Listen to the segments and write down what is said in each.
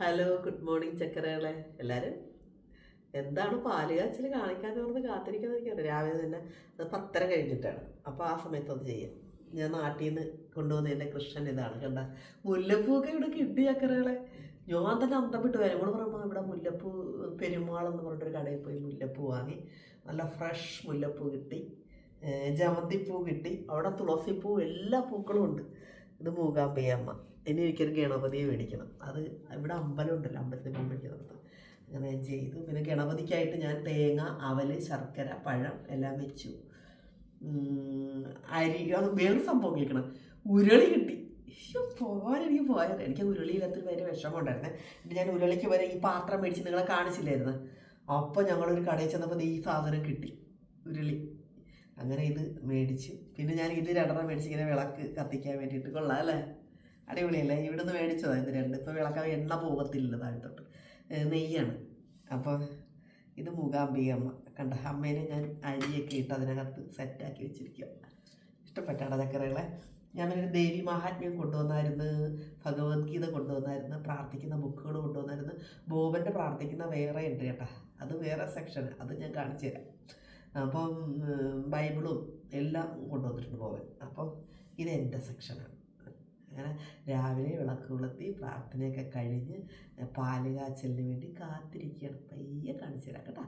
Hello good morning ചക്കരകളെ. എല്ലാവരും എന്താണ് പാൽ കാച്ചിൽ കാണിക്കാൻ പറഞ്ഞ് കാത്തിരിക്കുന്നത് എനിക്കറിയാം രാവിലെ തന്നെ അത് പത്തര കഴിഞ്ഞിട്ടാണ്. അപ്പോൾ ആ സമയത്ത് അത് ചെയ്യാം. ഞാൻ നാട്ടിൽ നിന്ന് കൊണ്ടുവന്ന എന്റെ കൃഷ്ണൻ ഇതാണ്. കണ്ട? മുല്ലപ്പൂക്കെ ഇവിടെ കിട്ടി ചക്കരകളെ. ഞാൻ തന്നെ അന്തപ്പെട്ട് വരും. കൂടെ പറയുമ്പോൾ ഇവിടെ മുല്ലപ്പൂ പെരുമാളെന്ന് പറഞ്ഞിട്ടൊരു കടയിൽ പോയി മുല്ലപ്പൂ വാങ്ങി. നല്ല ഫ്രഷ് മുല്ലപ്പൂ കിട്ടി. ജമന്തിപ്പൂ കിട്ടി. അവിടെ തുളസിപ്പൂ എല്ലാ പൂക്കളും ഉണ്ട്. ഇത് മൂകാംബിയമ്മ ഇനി എനിക്കൊരു ഗണപതിയെ മേടിക്കണം. അത് ഇവിടെ അമ്പലം ഉണ്ടല്ലോ അമ്പലത്തിൽ പോകാൻ മേടിക്കുന്നുണ്ട് അങ്ങനെ ചെയ്തു. പിന്നെ ഗണപതിക്കായിട്ട് ഞാൻ തേങ്ങ അവൽ ശർക്കര പഴം എല്ലാം വെച്ചു. അരി അത് വേറെ സംഭവം കേൾക്കണം. ഉരുളി കിട്ടി. പോകാൻ എനിക്ക് പോയാൽ എനിക്ക് ഉരുളിയിലത്തിൽ വരെ വിഷമം ഉണ്ടായിരുന്നേ. എന്നിട്ട് ഞാൻ ഉരുളിക്ക് വരെ ഈ പാത്രം മേടിച്ച് നിങ്ങളെ കാണിച്ചില്ലായിരുന്നു. അപ്പോൾ ഞങ്ങളൊരു കടയിൽ ചെന്നപ്പോൾ ഈ സാധനം കിട്ടി. ഉരുളി. അങ്ങനെ ഇത് മേടിച്ചു. പിന്നെ ഞാൻ ഇത് രണ്ടെണ്ണം മേടിച്ച് ഇങ്ങനെ വിളക്ക് കത്തിക്കാൻ വേണ്ടിയിട്ട് കൊള്ളാം അല്ലേ? അടിപൊളിയല്ലേ? ഇവിടുന്ന് മേടിച്ചതാണ് ഇത് രണ്ട്. ഇപ്പോൾ വിളക്കാൻ എണ്ണ പോകത്തില്ല താഴത്തോട്ട്. നെയ്യാണ്. അപ്പോൾ ഇത് മൂകാംബിക അമ്മ. കണ്ട അമ്മേനെ ഞാൻ അരിയൊക്കെ ഇട്ട് അതിനകത്ത് സെറ്റാക്കി വെച്ചിരിക്കുക ഇഷ്ടപ്പെട്ടാണ് ചക്കരകളെ. ഞാൻ ഒരു ദേവി മഹാത്മ്യം കൊണ്ടുവന്നായിരുന്നു ഭഗവത്ഗീത കൊണ്ടുവന്നായിരുന്നു പ്രാർത്ഥിക്കുന്ന ബുക്കുകൾ കൊണ്ടുവന്നായിരുന്നു. ബോബന്റെ പ്രാർത്ഥിക്കുന്ന വേറെ ഉണ്ട് കേട്ടാ. അത് വേറെ സെക്ഷൻ അത് ഞാൻ കാണിച്ചു തരാം. അപ്പം ബൈബിളും എല്ലാം കൊണ്ടുവന്നിട്ടുണ്ട് ബോബൻ. അപ്പം ഇത് എന്റെ സെക്ഷനാണ് രാവിലെ വിളക്ക് കൊളുത്തി പ്രാർത്ഥനയൊക്കെ കഴിഞ്ഞ് പാൽ കാച്ചലിന് വേണ്ടി കാത്തിരിക്കുകയാണ്. പയ്യെ കാണിച്ചു തരാം കേട്ടോ.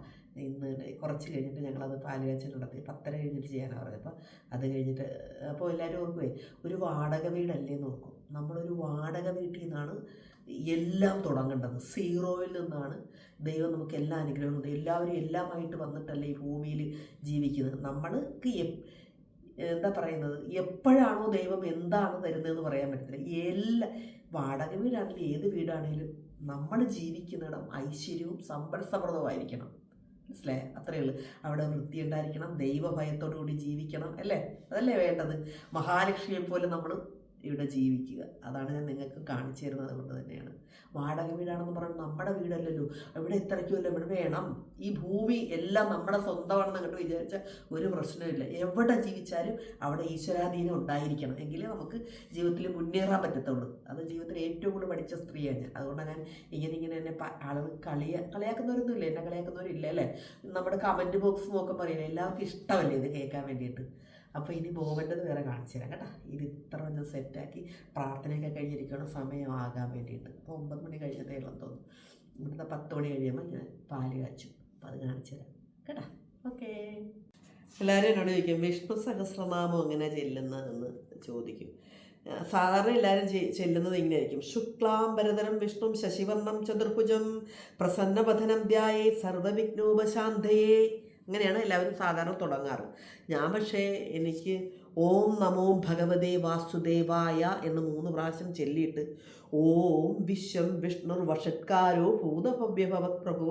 ഇന്ന് കുറച്ച് കഴിഞ്ഞിട്ട് ഞങ്ങളത് പാൽ കാച്ചൽ നടത്തി. പത്തര കഴിഞ്ഞിട്ട് ചെയ്യാനാണ് പറഞ്ഞത്. അപ്പോൾ അത് കഴിഞ്ഞിട്ട് അപ്പോൾ എല്ലാവരും ഓർക്കുവേ ഒരു വാടക വീടല്ലേ നോക്കും നമ്മളൊരു വാടക വീട്ടിൽ നിന്നാണ് എല്ലാം തുടങ്ങേണ്ടത്. സീറോയിൽ നിന്നാണ് ദൈവം നമുക്ക് എല്ലാ അനുഗ്രഹവും. എല്ലാവരും എല്ലാമായിട്ട് വന്നിട്ടല്ലേ ഈ ഭൂമിയിൽ ജീവിക്കുന്നത്. നമ്മൾക്ക് എന്താ പറയുന്നത്? എപ്പോഴാണോ ദൈവം എന്താണ് തരുന്നതെന്ന് പറയാൻ പറ്റത്തില്ല. എല്ലാ വാടക വീടാണെങ്കിലും ഏത് വീടാണെങ്കിലും നമ്മൾ ജീവിക്കുന്നിടം ഐശ്വര്യവും സമ്പൽ സമൃദ്ധമായിരിക്കണം മനസ്സിലായേ? അത്രയേ ഉള്ളൂ. അവിടെ വൃത്തി ഉണ്ടായിരിക്കണം ദൈവഭയത്തോടു കൂടി ജീവിക്കണം അല്ലേ? അതല്ലേ വേണ്ടത്? മഹാലക്ഷ്മിയെ പോലെ നമ്മൾ ഇവിടെ ജീവിക്കുക. അതാണ് ഞാൻ നിങ്ങൾക്ക് കാണിച്ചു തരുന്നത് കൊണ്ട് തന്നെയാണ്. വാടക വീടാണെന്ന് പറയുന്നത് നമ്മുടെ വീടല്ലല്ലോ. ഇവിടെ ഇത്രയ്ക്കുമല്ലോ. ഇവിടെ വേണം. ഈ ഭൂമി എല്ലാം നമ്മുടെ സ്വന്തമാണെന്ന് അങ്ങോട്ട് വിചാരിച്ച ഒരു പ്രശ്നമില്ല എവിടെ ജീവിച്ചാലും അവിടെ ഈശ്വരാധീനം ഉണ്ടായിരിക്കണം. എങ്കിലേ നമുക്ക് ജീവിതത്തിൽ മുന്നേറാൻ പറ്റത്തുള്ളൂ. അത് ജീവിതത്തിൽ ഏറ്റവും കൂടുതൽ പഠിച്ച സ്ത്രീയാണ് അതുകൊണ്ടാണ് ഞാൻ ഇങ്ങനെ ഇങ്ങനെ എന്നെ ആളുകൾ കളിയ കളിയാക്കുന്നവരൊന്നും ഇല്ല എന്നെ കളിയാക്കുന്നവരില്ല അല്ലേ? നമ്മുടെ കമന്റ് ബോക്സ് നോക്കുമ്പോൾ അറിയില്ല? എല്ലാവർക്കും ഇഷ്ടമല്ലേ ഇത് കേൾക്കാൻ വേണ്ടിയിട്ട്? അപ്പോൾ ഇനി ബോബന്റെത് വേറെ കാണിച്ചു തരാം കേട്ടോ. ഇത് ഇത്ര ഒന്ന് സെറ്റാക്കി പ്രാർത്ഥനയൊക്കെ കഴിഞ്ഞിരിക്കണം സമയമാകാൻ വേണ്ടിയിട്ട്. അപ്പോൾ ഒമ്പത് മണി കഴിഞ്ഞതേ ഉള്ളെന്ന് തോന്നുന്നു. ഇവിടുത്തെ പത്ത് മണി കഴിയുമ്പോൾ ഞാൻ പാൽ കാച്ചു. അപ്പോൾ അത് കാണിച്ചു തരാം കേട്ടോ. ഓക്കേ. എല്ലാവരും എന്നോട് ചോദിക്കും വിഷ്ണു സഹസ്രനാമം എങ്ങനെ ചെല്ലുന്നതെന്ന് ചോദിക്കും. സാധാരണ എല്ലാവരും ചെല്ലുന്നത് ഇങ്ങനെയായിരിക്കും. ശുക്ലാംബരതരം വിഷ്ണു ശശിവർണം ചതുർഭുജം പ്രസന്നപഥനം ധ്യായേ സർവവിഘ്നോപശാന്തയേ അങ്ങനെയാണ് എല്ലാവരും സാധാരണ തുടങ്ങാറ്. ഞാൻ പക്ഷേ എനിക്ക് ഓം നമോ ഭഗവതേ വാസുദേവായ എന്ന് മൂന്ന് പ്രാവശ്യം ചൊല്ലിയിട്ട് ഓം വിശ്വം വിഷ്ണുർ വഷത്കാരോ ഭൂതഭവ്യഭവത് പ്രഭു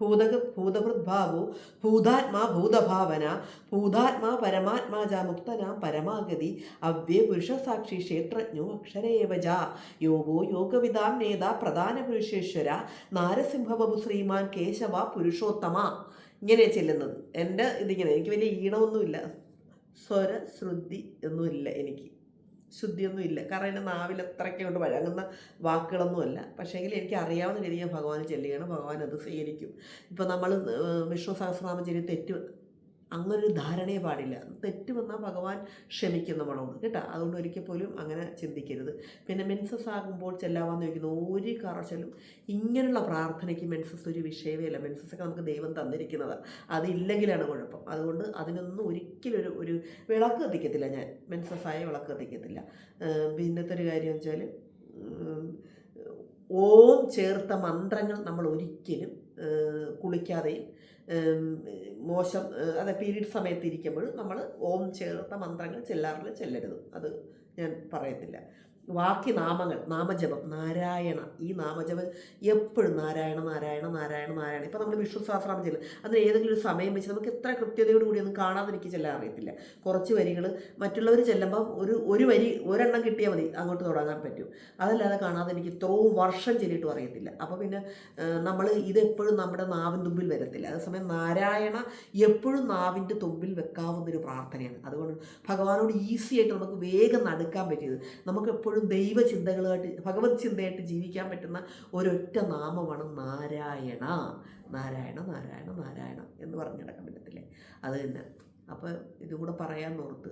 ഭൂതക ഭൂതഭൃദ്ഭാവോ ഭൂതാത്മാ ഭൂതഭാവന ഭൂതാത്മാ പരമാത്മാ മുക്തന മുക്തനാം പരമാഗതി അവ്യേ പുരുഷസാക്ഷി ക്ഷേത്രജ്ഞോ അക്ഷരേവജ യോഗോ യോഗവിദാം നേതാ പ്രധാന പുരുഷേശ്വര നാരസിംഹവപു ശ്രീമാൻ കേശവ പുരുഷോത്തമ ഇങ്ങനെ ചെല്ലുന്നത്. എന്റെ ഇതിങ്ങനെ. എനിക്ക് വലിയ ഈണമൊന്നുമില്ല. സ്വര ശ്രുതി ഒന്നുമില്ല എനിക്ക്. ശുദ്ധിയൊന്നും ഇല്ല കാരണം എന്റെ നാവിൽ അത്രയ്ക്ക് കൊണ്ട് വഴങ്ങുന്ന വാക്കുകളൊന്നുമല്ല. പക്ഷേങ്കിൽ എനിക്ക് അറിയാവുന്ന രീതിയിൽ ഭഗവാൻ ചെല്ലുകയാണ്. ഭഗവാൻ അത് സ്വീകരിക്കും. ഇപ്പോൾ നമ്മൾ വിഷ്ണു സഹസ്രനാമം ചെല്ലി തെറ്റ് അങ്ങനൊരു ധാരണയെ പാടില്ല. തെറ്റ് വന്നാൽ ഭഗവാൻ ക്ഷമിക്കും കേട്ടോ. അതുകൊണ്ട് ഒരിക്കൽ പോലും അങ്ങനെ ചിന്തിക്കരുത്. പിന്നെ മെൻസസ് ആകുമ്പോൾ ചെല്ലാവാന്ന് ചോദിക്കുന്ന ഒരു കാരണവശാലും ഇങ്ങനെയുള്ള പ്രാർത്ഥനയ്ക്ക് മെൻസസ് ഒരു വിഷയമേ അല്ല. മെൻസസ് ഒക്കെ നമുക്ക് ദൈവം തന്നിരിക്കുന്നതാണ് അതില്ലെങ്കിലാണ് കുഴപ്പം. അതുകൊണ്ട് അതിനൊന്നും ഒരിക്കലും ഒരു ഒരു വിളക്ക് കത്തിക്കത്തില്ല ഞാൻ. മെൻസസ്സായ വിളക്ക് കത്തിക്കത്തില്ല. പിന്നത്തെ ഒരു കാര്യം വെച്ചാൽ ഓം ചേർത്ത മന്ത്രങ്ങൾ നമ്മൾ ഒരിക്കലും കുളിക്കാതെയും മോശം അതായത് അതെ പീരീഡ് സമയത്ത് ഇരിക്കുമ്പോൾ നമ്മൾ ഓം ചേർത്ത മന്ത്രങ്ങൾ ചെല്ലാറില്ല ചെല്ലരുത്. അത് ഞാൻ പറയത്തില്ല. ബാക്കി നാമങ്ങൾ നാമജപം നാരായണ. ഈ നാമജപം എപ്പോഴും നാരായണ നാരായണ നാരായണ നാരായണ. ഇപ്പം നമ്മൾ വിഷ്ണു സഹസ്രനാമം ചെല്ലും അതിന് ഏതെങ്കിലും ഒരു സമയം വെച്ച് നമുക്ക് എത്ര കൃത്യതയോട് കൂടി ഒന്നും കാണാതെ എനിക്ക് ചെല്ലാൻ അറിയത്തില്ല. കുറച്ച് വരികൾ മറ്റുള്ളവർ ചെല്ലുമ്പം ഒരു ഒരു വരി ഒരെണ്ണം കിട്ടിയാൽ മതി. അങ്ങോട്ട് തുടങ്ങാൻ പറ്റും. അതല്ലാതെ കാണാതെ എനിക്ക് ഇത്രയും വർഷം ചെല്ലിയിട്ടും അറിയത്തില്ല. അപ്പോൾ പിന്നെ നമ്മൾ ഇതെപ്പോഴും നമ്മുടെ നാവിൻ തുമ്പിൽ വരത്തില്ല. അതേസമയം നാരായണ എപ്പോഴും നാവിന്റെ തുമ്പിൽ വെക്കാവുന്നൊരു പ്രാർത്ഥനയാണ്. അതുകൊണ്ട് ഭഗവാനോട് ഈസി ആയിട്ട് നമുക്ക് വേഗം നടക്കാൻ പറ്റിയത്. നമുക്ക് എപ്പോഴും ദൈവചിന്തകളുമായിട്ട് ഭഗവത് ചിന്തയായിട്ട് ജീവിക്കാൻ പറ്റുന്ന ഒരൊറ്റ നാമമാണ് നാരായണ. നാരായണ നാരായണ നാരായണ എന്ന് പറഞ്ഞു നടക്കാൻ പറ്റത്തില്ലേ? അത് തന്നെ. അപ്പോൾ ഇതും കൂടെ പറയാൻ ഓർത്ത്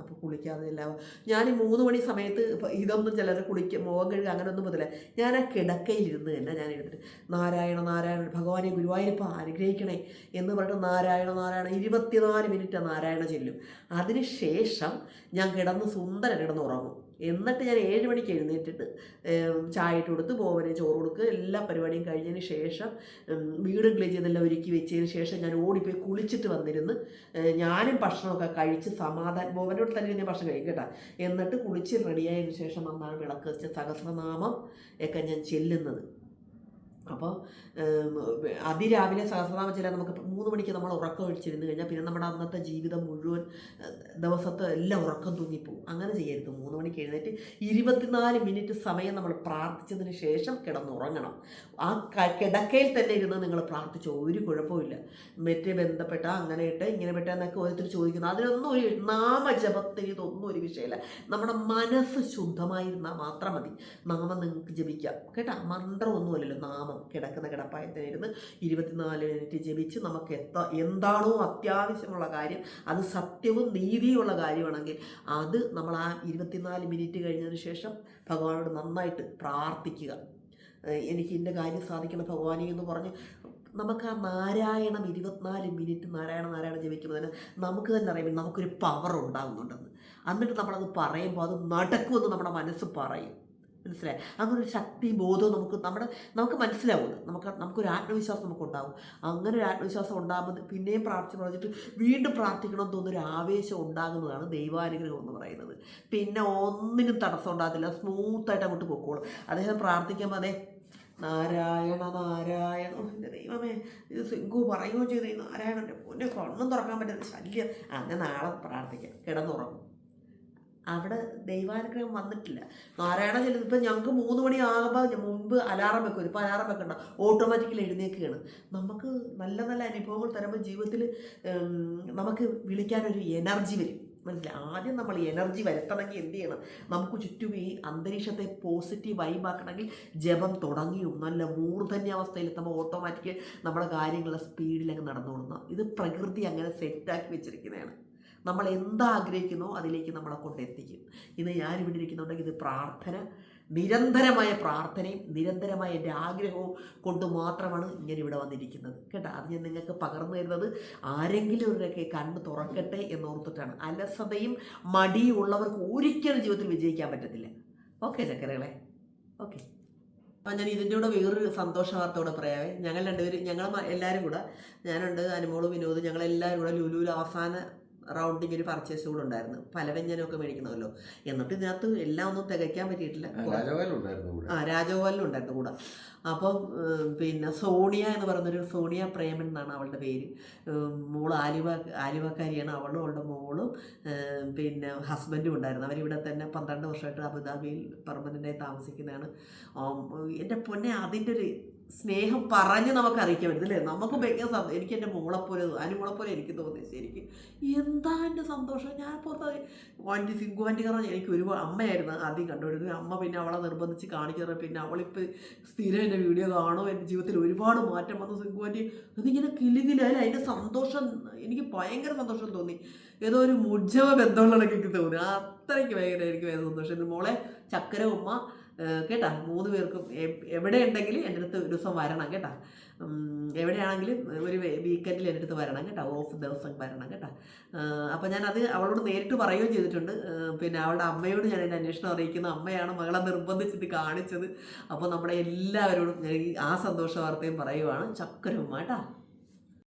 അപ്പോൾ കുളിക്കാതെ എല്ലാം ഞാൻ ഈ മൂന്ന് മണി സമയത്ത് ഇതൊന്നും ചിലർ കുളിക്കും മുഖം കഴുകുക അങ്ങനെയൊന്നും പറ്റില്ല ഞാൻ ആ കിടക്കയിലിരുന്ന് തന്നെ ഞാൻ എടുത്തിട്ട് നാരായണ നാരായണ ഭഗവാനെ ഗുരുവായൂരപ്പ അനുഗ്രഹിക്കണേ എന്ന് പറഞ്ഞിട്ട് നാരായണ നാരായണ ഇരുപത്തിനാല് മിനിറ്റ് നാരായണ ചെല്ലും. അതിന് ശേഷം ഞാൻ കിടന്ന് സുന്ദരം കിടന്ന് ഉറങ്ങും. എന്നിട്ട് ഞാൻ ഏഴ് മണിക്ക് എഴുന്നേറ്റിട്ട് ചായ ഇട്ട് കൊടുത്ത് ബോവനെ ചോറ് കൊടുക്കുക എല്ലാ പരിപാടിയും കഴിഞ്ഞതിന് ശേഷം വീടും ക്ലീൻ ചെയ്തെല്ലാം ഒരുക്കി വെച്ചതിന് ശേഷം ഞാൻ ഓടിപ്പോയി കുളിച്ചിട്ട് വന്നിരുന്ന് ഞാനും ഭക്ഷണമൊക്കെ കഴിച്ച് സമാധാനം ബോവനോട് തന്നെ ഞാൻ ഭക്ഷണം കഴിക്കും കേട്ടോ. എന്നിട്ട് കുളിച്ച് റെഡിയായതിനു ശേഷം വന്നാണ് വിളക്ക് വെച്ച് സഹസ്രനാമം ഒക്കെ ഞാൻ ചെല്ലുന്നത്. അപ്പോൾ അതിരാവിലെ സഹസ്രനാമം ചെല്ലാൻ നമുക്ക് മൂന്ന് മണിക്ക് നമ്മൾ ഉറക്കം ഒഴിച്ചിരുന്ന് കഴിഞ്ഞാൽ പിന്നെ നമ്മുടെ അന്നത്തെ ജീവിതം മുഴുവൻ ദിവസത്തെ എല്ലാം ഉറക്കം തൂങ്ങിപ്പോവും. അങ്ങനെ ചെയ്യരുത്. മൂന്ന് മണിക്ക് എഴുന്നേറ്റ് ഇരുപത്തിനാല് മിനിറ്റ് സമയം നമ്മൾ പ്രാർത്ഥിച്ചതിന് ശേഷം കിടന്നുറങ്ങണം. ആ കിടക്കയിൽ തന്നെ ഇരുന്ന് നിങ്ങൾ പ്രാർത്ഥിച്ചോ ഒരു കുഴപ്പമില്ല മറ്റേ ബന്ധപ്പെട്ട അങ്ങനെ ഇട്ട് ഇങ്ങനെ പെട്ട എന്നൊക്കെ ഓരോരുത്തർ ചോദിക്കുന്നു. അതിനൊന്നും ഒരു നാമജപത്തിന് ഇതൊന്നും ഒരു വിഷയമില്ല നമ്മുടെ മനസ്സ് ശുദ്ധമായിരുന്നാൽ മാത്രം മതി. നാമം നിങ്ങൾക്ക് ജപിക്കാം. കേട്ടോ? മന്ത്രമൊന്നുമല്ലല്ലോ നാമം. കിടക്കുന്ന കിടപ്പായത്തിന് ഇരുന്ന് ഇരുപത്തിനാല് മിനിറ്റ് ജപിച്ച് നമുക്ക് എത്ത എന്താണോ അത്യാവശ്യമുള്ള കാര്യം അത് സത്യവും നീതിയുമുള്ള കാര്യമാണെങ്കിൽ അത് നമ്മൾ ആ ഇരുപത്തിനാല് മിനിറ്റ് കഴിഞ്ഞതിന് ശേഷം ഭഗവാനോട് നന്നായിട്ട് പ്രാർത്ഥിക്കുക. എനിക്ക് ഇന്ന കാര്യം സാധിക്കണം ഭഗവാനെ എന്ന് പറഞ്ഞ് നമുക്ക് ആ നാരായണം ഇരുപത്തിനാല് മിനിറ്റ് നാരായണ നാരായണ ജപിക്കുമ്പോൾ തന്നെ നമുക്ക് തന്നെ അറിയാം നമുക്കൊരു പവർ ഉണ്ടാകുന്നുണ്ടെന്ന് എന്നിട്ട് നമ്മളത് പറയുമ്പോൾ അത് നടക്കുമെന്ന് നമ്മുടെ മനസ്സ് പറയും. മനസ്സിലായി? അങ്ങനെ ഒരു ശക്തി ബോധവും നമുക്ക് നമ്മുടെ നമുക്ക് മനസ്സിലാവും നമുക്ക് നമുക്കൊരു ആത്മവിശ്വാസം നമുക്ക് ഉണ്ടാവും അങ്ങനെ ഒരു ആത്മവിശ്വാസം ഉണ്ടാകുമ്പോൾ പിന്നെയും പ്രാർത്ഥിച്ച് പ്രാർത്ഥിച്ചിട്ട് വീണ്ടും പ്രാർത്ഥിക്കണമെന്ന് തോന്നുന്നൊരു ആവേശം ഉണ്ടാകുന്നതാണ് ദൈവാനുഗ്രഹം എന്ന് പറയുന്നത്. പിന്നെ ഒന്നിനും തടസ്സം ഉണ്ടാകത്തില്ല. സ്മൂത്തായിട്ട് അങ്ങോട്ട് പൊക്കോളും. അദ്ദേഹം പ്രാർത്ഥിക്കുമ്പോൾ അതെ നാരായണ നാരായണ. എന്റെ ദൈവമേ ഇത് സിംഗു പറയുകയോ ചെയ്തു. നാരായണന്റെ പൊന്നെ കണ്ണും തുറക്കാൻ പറ്റുന്ന ശല്യം. അങ്ങനെ നാളെ പ്രാർത്ഥിക്കാം. കിടന്നുറങ്ങും. അവിടെ ദൈവാനുഗ്രഹം വന്നിട്ടില്ല. നാരായണ ചെല്ലുന്നത് ഇപ്പം ഞങ്ങൾക്ക് മൂന്ന് മണി ആകുമ്പോൾ മുമ്പ് അലാറം വെക്കും. ഇപ്പോൾ അലാറം വെക്കണ്ട. ഓട്ടോമാറ്റിക്കലി എഴുന്നേക്കുകയാണ് നമുക്ക് നല്ല നല്ല അനുഭവങ്ങൾ തരുമ്പോൾ ജീവിതത്തിൽ നമുക്ക് വിളിക്കാനൊരു എനർജി വരും. മനസ്സിലായി? ആദ്യം നമ്മൾ എനർജി വരുത്തണമെങ്കിൽ എന്ത് ചെയ്യണം? നമുക്ക് ചുറ്റും ഈ അന്തരീക്ഷത്തെ പോസിറ്റീവ് വൈബാക്കണമെങ്കിൽ ജപം തുടങ്ങിയും? നല്ല മൂർധന്യാവസ്ഥയിൽ എത്തുമ്പോൾ ഓട്ടോമാറ്റിക് നമ്മുടെ കാര്യങ്ങളുടെ സ്പീഡിലങ്ങ് നടന്നുകൊള്ളുന്ന ഇത് പ്രകൃതി അങ്ങനെ സെറ്റാക്കി വെച്ചിരിക്കുന്നതാണ്. നമ്മൾ എന്താഗ്രഹിക്കുന്നോ അതിലേക്ക് നമ്മളെ കൊണ്ടെത്തിക്കും. ഇന്ന് ഞാനിവിടെ ഇരിക്കുന്നുണ്ടെങ്കിൽ ഇത് പ്രാർത്ഥന നിരന്തരമായ പ്രാർത്ഥനയും നിരന്തരമായ എന്റെ ആഗ്രഹവും കൊണ്ട് മാത്രമാണ് ഇങ്ങനെ ഇവിടെ വന്നിരിക്കുന്നത്. കേട്ടോ അത് ഞാൻ നിങ്ങൾക്ക് പകർന്നു തരുന്നത് ആരെങ്കിലും ഒരൊക്കെ കണ്ണ് തുറക്കട്ടെ എന്നോർത്തിട്ടാണ്. അലസതയും മടിയും ഉള്ളവർക്ക് ഒരിക്കലും ജീവിതത്തിൽ വിജയിക്കാൻ പറ്റത്തില്ല. ഓക്കെ ചക്കരകളെ. ഓക്കെ. അപ്പം ഞാൻ ഇതിന്റെ കൂടെ വേറൊരു സന്തോഷ വാർത്ത കൂടെ പറയാവേ. ഞങ്ങൾ രണ്ടുപേരും ഞങ്ങൾ എല്ലാവരും കൂടെ ഞാനുണ്ട് അനുമോൾ വിനോദ് ഞങ്ങളെല്ലാവരും കൂടെ ലുലുവിൽ അവസാന റൗണ്ടിങ് ഒരു പർച്ചേസ് കൂടെ ഉണ്ടായിരുന്നു. പലവ്യഞ്ജനമൊക്കെ മേടിക്കണമല്ലോ. എന്നിട്ട് ഇതിനകത്ത് എല്ലാം ഒന്നും തികയ്ക്കാൻ പറ്റിയിട്ടില്ല. ആ രാജഗോപാലിനും ഉണ്ടായിരുന്നു കൂടെ. അപ്പം പിന്നെ സോണിയ എന്ന് പറയുന്നൊരു സോണിയ പ്രേമൻ എന്നാണ് അവളുടെ പേര്. മോൾ മോൾ ആലുവ ആലുവക്കാരിയാണ് അവളും അവളുടെ മോളും. പിന്നെ ഹസ്ബൻഡും ഉണ്ടായിരുന്നു. അവരിവിടെ തന്നെ പന്ത്രണ്ട് വർഷമായിട്ട് അബുദാബിയിൽ പെർമനന്റായി താമസിക്കുന്നതാണ്. എന്റെ പൊന്നെ അതിന്റെ ഒരു സ്നേഹം പറഞ്ഞ് നമുക്ക് അറിയിക്കാൻ പറ്റും അല്ലേ? നമുക്ക് ഭയങ്കര സന്തോഷം എനിക്ക് എന്റെ മോളെപ്പോലെ അനുമോളെപ്പോലെ എനിക്ക് തോന്നി ശരിക്കും എന്താ എന്റെ സന്തോഷം? ഞാൻ പുറത്ത് ആന്റി സിങ്കു ആന്റി കാരണം എനിക്ക് ഒരുപാട് അമ്മയായിരുന്നു ആദ്യം കണ്ടുപിടിക്കുന്നത് അമ്മ പിന്നെ അവളെ നിർബന്ധിച്ച് കാണിക്കാറ്. പിന്നെ അവളിപ്പോൾ സ്ഥിരം എന്റെ വീഡിയോ കാണും. എന്റെ ജീവിതത്തിൽ ഒരുപാട് മാറ്റം വന്നു സിങ്കു ആന്റി. അതിങ്ങനെ കിലുകിലായാലും അതിന്റെ സന്തോഷം എനിക്ക് ഭയങ്കര സന്തോഷം തോന്നി. ഏതോ ഒരു മുജ്ജവ ബന്ധമുള്ള എനിക്ക് തോന്നി. അത്രയ്ക്ക് ഭയങ്കര എനിക്ക് ഭയങ്കര സന്തോഷം. മോളെ ചക്കര ഉമ്മ കേട്ടാ മൂന്ന് പേർക്കും എവിടെ ഉണ്ടെങ്കിലും എന്റെ അടുത്ത് ഒരു ദിവസം വരണം കേട്ടാ. എവിടെയാണെങ്കിലും ഒരു വീക്കെൻഡിൽ എന്റെ അടുത്ത് വരണം കേട്ടോ ഓഫ് ദിവസം വരണം കേട്ടോ. അപ്പോൾ ഞാനത് അവളോട് നേരിട്ട് പറയുകയും ചെയ്തിട്ടുണ്ട്. പിന്നെ അവളുടെ അമ്മയോട് ഞാൻ എന്റെ അന്വേഷണം അറിയിക്കുന്നു. അമ്മയാണ് മകളെ നിർബന്ധിച്ചിട്ട് കാണിച്ചത്. അപ്പോൾ നമ്മുടെ എല്ലാവരോടും ഞാൻ ആ സന്തോഷ വാർത്തയും പറയുവാണ്. ചക്കരമ്മ കേട്ടോ.